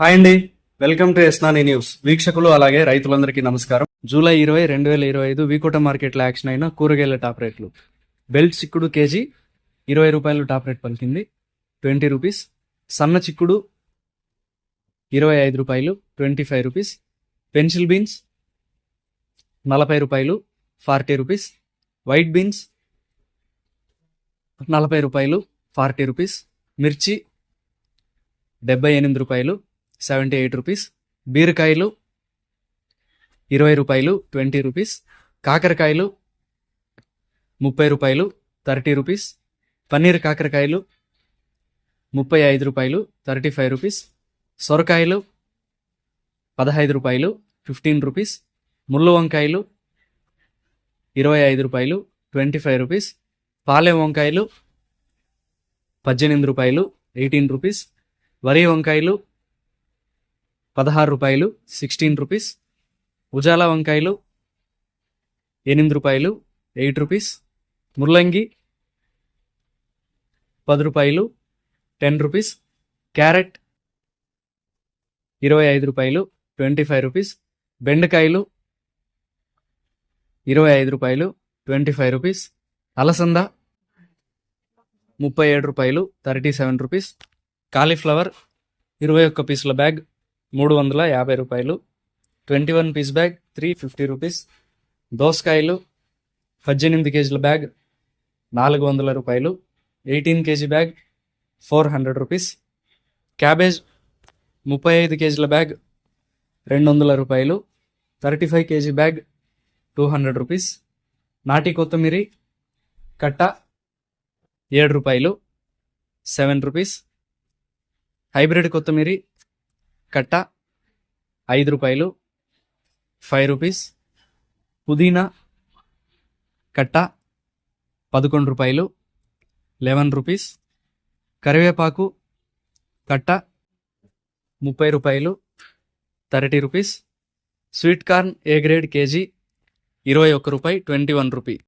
Hi అండి. Welcome to ఎస్నాని news. వీక్షకులు అలాగే రైతులందరికీ నమస్కారం. జూలై ఇరవై రెండు వేల ఇరవై ఐదు వీకోట మార్కెట్లో యాక్షన్ అయిన కూరగాయల టాప్ రేట్లు. బెల్ట్ చిక్కుడు కేజీ ఇరవై రూపాయలు టాప్ రేట్ పలికింది. Twenty rupees. సన్న చిక్కుడు ఇరవై ఐదు రూపాయలు twenty five rupees. Pencil beans నలభై రూపాయలు ఫార్టీ రూపీస్. వైట్ బీన్స్ నలభై రూపాయలు ఫార్టీ రూపీస్. మిర్చి డెబ్బై ఎనిమిది రూపాయలు సెవెంటీ ఎయిట్ రూపీస్. బీరకాయలు ఇరవై రూపాయలు ట్వంటీ రూపీస్. కాకరకాయలు ముప్పై రూపాయలు థర్టీ రూపీస్. పన్నీర్ కాకరకాయలు ముప్పై ఐదు రూపాయలు థర్టీ ఫైవ్ రూపీస్. సొరకాయలు పదహైదు రూపాయలు ఫిఫ్టీన్ రూపీస్. ముళ్ళు వంకాయలు ఇరవై ఐదు రూపాయలు ట్వంటీ ఫైవ్ రూపీస్. పాలెం వంకాయలు పద్దెనిమిది రూపాయలు ఎయిటీన్ రూపీస్. వరి వంకాయలు పదహారు రూపాయలు సిక్స్టీన్ రూపీస్. ఉజాలా వంకాయలు ఎనిమిది రూపాయలు ఎయిట్ రూపీస్. ముల్లంగి పది రూపాయలు టెన్ రూపీస్. క్యారెట్ ఇరవై ఐదు రూపాయలు ట్వంటీ ఫైవ్ రూపీస్. బెండకాయలు ఇరవై ఐదు రూపాయలు ట్వంటీ ఫైవ్ రూపీస్. అలసంద ముప్పై ఏడు రూపాయలు థర్టీ సెవెన్ రూపీస్. కాలీఫ్లవర్ ఇరవై ఒక్క పీసుల బ్యాగ్. మూడు వందల యాభై రూపాయలు. Twenty one piece bag three fifty rupees. దోసకాయలు పద్దెనిమిది కేజీల బ్యాగ్ నాలుగు వందల రూపాయలు. Eighteen KG bag four hundred rupees. Cabbage ముప్పై ఐదు కేజీల బ్యాగ్ రెండు వందల రూపాయలు. Thirty five KG bag two hundred rupees. నాటి కొత్తిమీరి కట్ట ఏడు రూపాయలు సెవెన్ రూపీస్. హైబ్రిడ్ కొత్తిమీరి కట్ట ఐదు రూపాయలు ఫైవ్ రూపీస్ పుదీనా కట్ట పదకొండు రూపాయలు లెవెన్ రూపీస్ కరివేపాకు కట్ట ముప్పై రూపాయలు thirty rupees sweet corn A grade KG? ఇరవై ఒక్క రూపాయి ట్వంటీ వన్ రూపీ